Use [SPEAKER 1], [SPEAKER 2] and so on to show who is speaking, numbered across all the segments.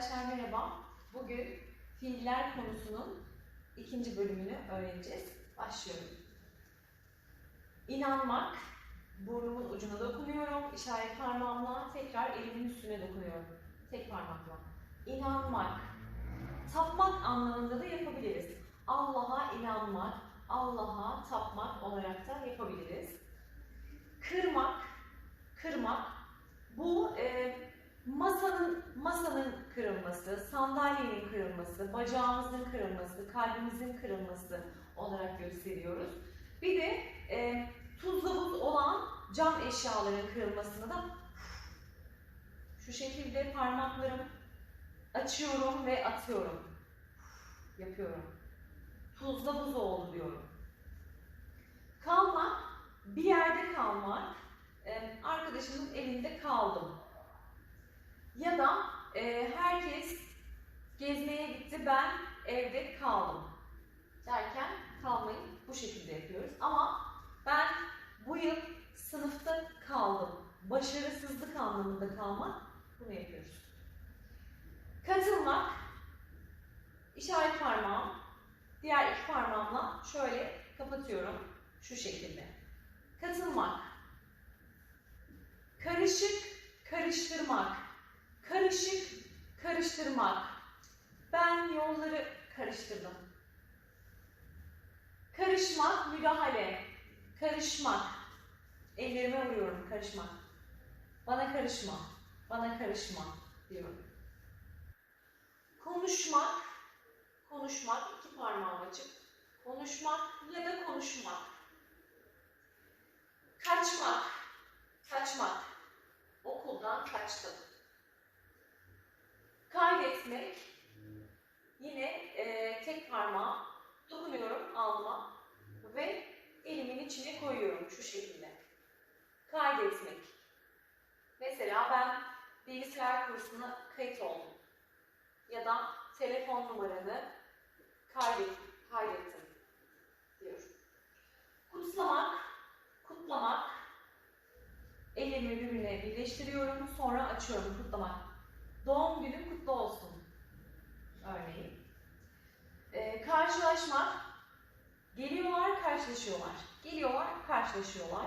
[SPEAKER 1] Arkadaşlar merhaba. Bugün fiiller konusunun ikinci bölümünü öğreneceğiz. Başlıyorum. İnanmak. Burnumun ucuna dokunuyorum. İşaret parmağımla tekrar elimin üstüne dokunuyorum. Tek parmakla. İnanmak. Tapmak anlamında da yapabiliriz. Allah'a inanmak, Allah'a tapmak olarak da yapabiliriz. Kırmak, kırmak. Bu e, masanın masanın kırılması, sandalyenin kırılması, bacağımızın kırılması, kalbimizin kırılması olarak gösteriyoruz. Bir de e, tuzla buz olan cam eşyaların kırılmasını da şu şekilde parmaklarım açıyorum ve atıyorum. Yapıyorum. Tuzla buz oldu diyorum. Kalmak, bir yerde kalmak, e, arkadaşımın elinde kaldım. Ya da e, herkes gezmeye gitti, ben evde kaldım derken kalmayı bu şekilde yapıyoruz. Ama ben bu yıl sınıfta kaldım. Başarısızlık anlamında kalmak bunu yapıyoruz. Katılmak, işaret parmağım, diğer iki parmağımla şöyle kapatıyorum şu şekilde. Katılmak, karışık, karıştırmak, karışık, karıştırmak. Ben yolları karıştırdım. Karışmak, müdahale, karışmak. Ellerime vuruyorum, karışmak. Bana karışma, bana karışma diyorum. Konuşmak, konuşmak, iki parmağım açık. Konuşmak ya da konuşmak. Kaçmak, kaçmak. Okuldan kaçtım. Kaydetmek, yine e, tek parmağı dokunuyorum alnıma ve elimin içine koyuyorum şu şekilde. Kaydetmek. Mesela ben bilgisayar kursuna kayıt oldum. Ya da telefon numaranı kaydet, kaydettim diyorum. Kutlamak, kutlamak. Ellerimi birbirine birleştiriyorum, sonra açıyorum kutlamak. Doğum günün kutlu olsun. Örneğin. Ee, karşılaşmak. Geliyorlar, karşılaşıyorlar. Geliyorlar, karşılaşıyorlar.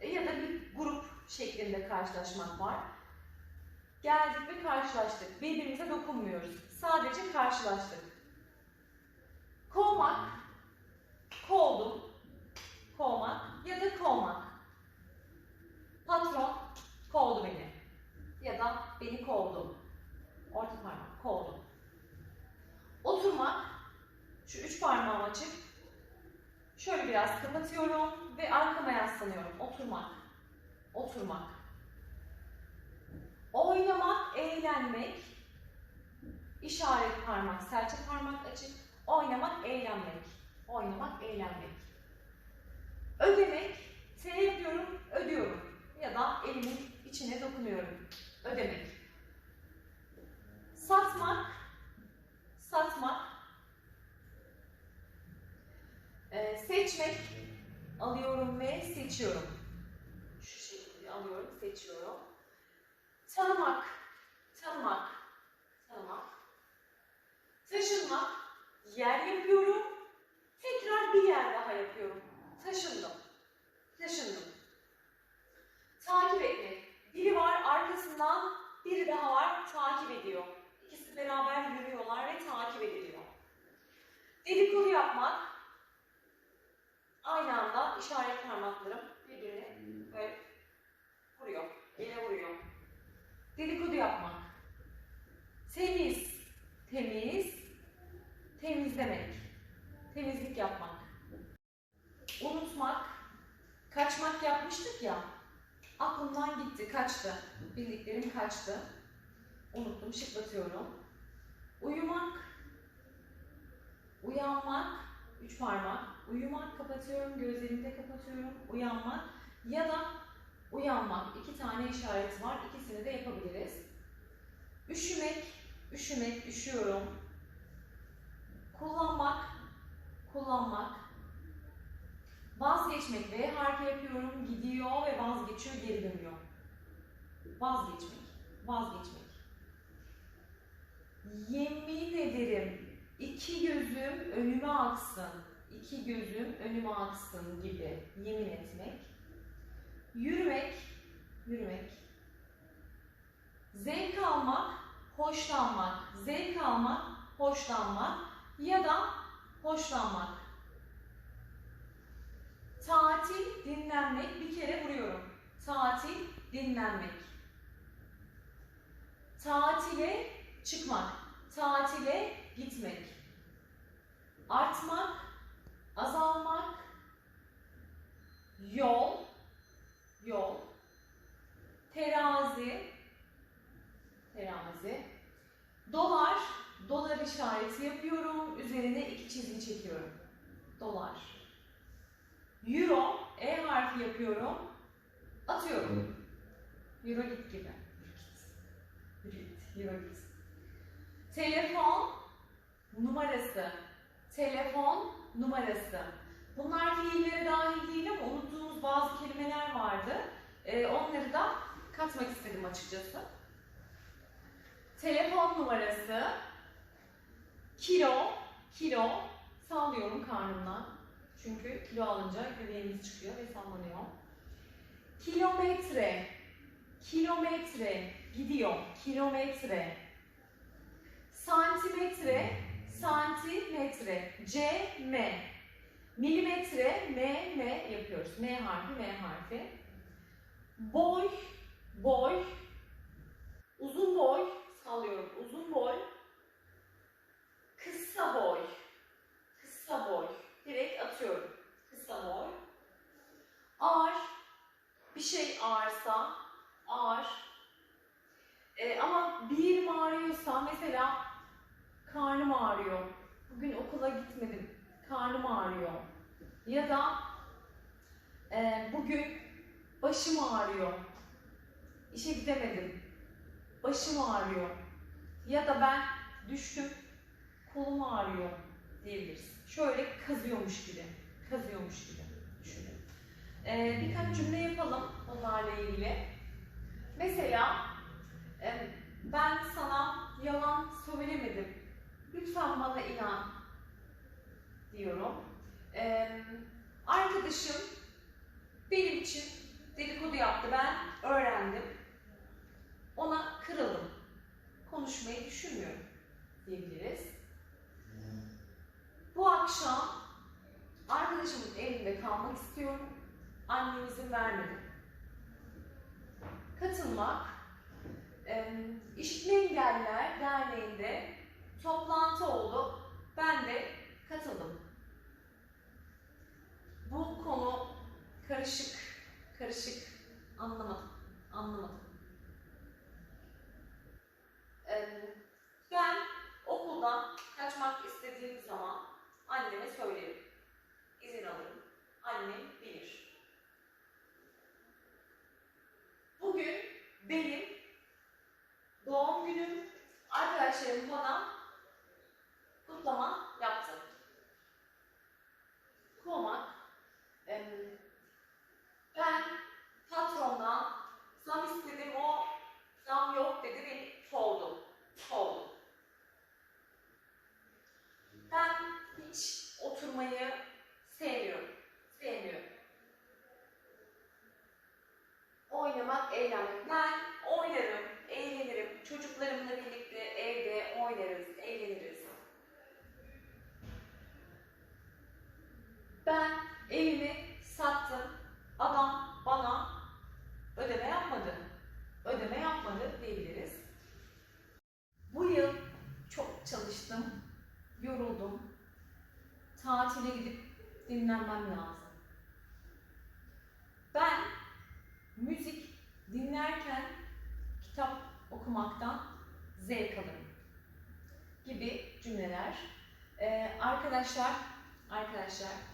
[SPEAKER 1] E, ya da bir grup şeklinde karşılaşmak var. Geldik ve karşılaştık. Birbirimize dokunmuyoruz. Sadece karşılaştık. Kovmak. Kovdum. Kovmak ya da kovmak. Patron kovdu beni. Ya da beni kovdu. Orta parmak kovdu. Oturmak. Şu üç parmağım açık. Şöyle biraz kapatıyorum ve arkama yaslanıyorum. Oturmak. Oturmak. Oynamak, eğlenmek. İşaret parmak, serçe parmak açık. Oynamak, eğlenmek. Oynamak, eğlenmek. Ödemek. T yapıyorum, ödüyorum. Ya da elimin içine dokunuyorum. Ödemek. Satmak. Satmak. Ee, seçmek. Alıyorum ve seçiyorum. Şu şekilde alıyorum, seçiyorum. Tanımak. Tanımak. Tanımak. Taşınmak. Yer yapıyorum. Tekrar bir yer daha yapıyorum. Taşındım. Taşındım. Takip etmek. Biri var arkasından biri daha var takip ediyor. İkisi beraber yürüyorlar ve takip ediliyor. Dedikodu yapmak. Aynı anda işaret parmaklarım birbirine böyle vuruyor. Ele vuruyor. Dedikodu yapmak. Temiz. Temiz. Temizlemek. Temizlik yapmak. Unutmak. Kaçmak yapmıştık ya. Aklımdan gitti, kaçtı. Bildiklerim kaçtı. Unuttum, şıklatıyorum. Uyumak. Uyanmak. Üç parmak. Uyumak, kapatıyorum, gözlerimi de kapatıyorum. Uyanmak. Ya da uyanmak. İki tane işareti var. İkisini de yapabiliriz. Üşümek. Üşümek, üşüyorum. Kullanmak. Kullanmak. Vazgeçmek V harfi yapıyorum, gidiyor ve vazgeçiyor, geri dönüyor. Vazgeçmek, vazgeçmek. Yemin ederim iki gözüm önüme aksın. İki gözüm önüme aksın gibi yemin etmek. Yürümek, yürümek. Zevk almak, hoşlanmak. Zevk almak, hoşlanmak ya da hoşlanmak. Tatil, dinlenmek. Bir kere vuruyorum. Tatil, dinlenmek. Tatile çıkmak. Tatile gitmek. Artmak, azalmak. Yol, yol. Terazi, terazi. Dolar, dolar işareti yapıyorum. Üzerine iki çizgi çekiyorum. Dolar. Euro, E harfi yapıyorum. Atıyorum. Euro git gibi. Yürü git. Yürü git. Telefon numarası. Telefon numarası. Bunlar fiillere dahil değil ama unuttuğumuz bazı kelimeler vardı. Ee, onları da katmak istedim açıkçası. Telefon numarası. Kilo. Kilo. Sallıyorum karnımdan. Çünkü kilo alınca göbeğimiz çıkıyor ve sallanıyor. Kilometre. Kilometre. Gidiyor. Kilometre. Santimetre. Santimetre. C, M. Milimetre. M, M yapıyoruz. M harfi, M harfi. Boy. Boy. Uzun boy. Sallıyorum. Uzun boy. Kısa boy. Kısa boy. Direkt atıyorum. Kısa boy. Ağır. Bir şey ağırsa ağır. Ee, ama bir ağrıyorsa mesela karnım ağrıyor. Bugün okula gitmedim. Karnım ağrıyor. Ya da e, bugün başım ağrıyor. İşe gidemedim. Başım ağrıyor. Ya da ben düştüm. Kolum ağrıyor diyebiliriz. Şöyle kazıyormuş gibi. Kazıyormuş gibi düşünün. Ee, birkaç cümle yapalım onlarla ilgili. Mesela e, ben sana yalan söylemedim. Lütfen bana inan diyorum. Ee, arkadaşım benim için dedikodu yaptı. Ben öğrendim. Ona kırıldım. Konuşmayı düşünmüyorum diyebiliriz. Bu akşam arkadaşımın evinde kalmak istiyorum. Annem izin vermedi. Katılmak, İşitme Engelliler Derneği'nde toplantı oldu. Ben de katıldım. Bu konu karışık, karışık. Anlamadım, anlamadım. E, ben okuldan kaçmak istediğim zaman anneme söylerim. İzin alırım. Annem bilir. Bugün benim doğum günüm. Arkadaşlarım bana kutlama yaptı. Kovmak. Ben patrondan zam istedim o zam yok dedi beni kovdu. Kovdu. Ben hiç oturmayı. Sevmiyorum. Oynamak, eğlenmek. Ben oynarım, eğlenirim. Çocuklarımla birlikte evde oynarız, eğleniriz. Ben evimi sattım. Adam bana ödeme yapmadı. Ödeme yapmadı diyebiliriz. Bu yıl çok çalıştım. Yoruldum. Tatile gidip dinlenmem lazım. Ben müzik dinlerken kitap okumaktan zevk alırım gibi cümleler. Ee, arkadaşlar, arkadaşlar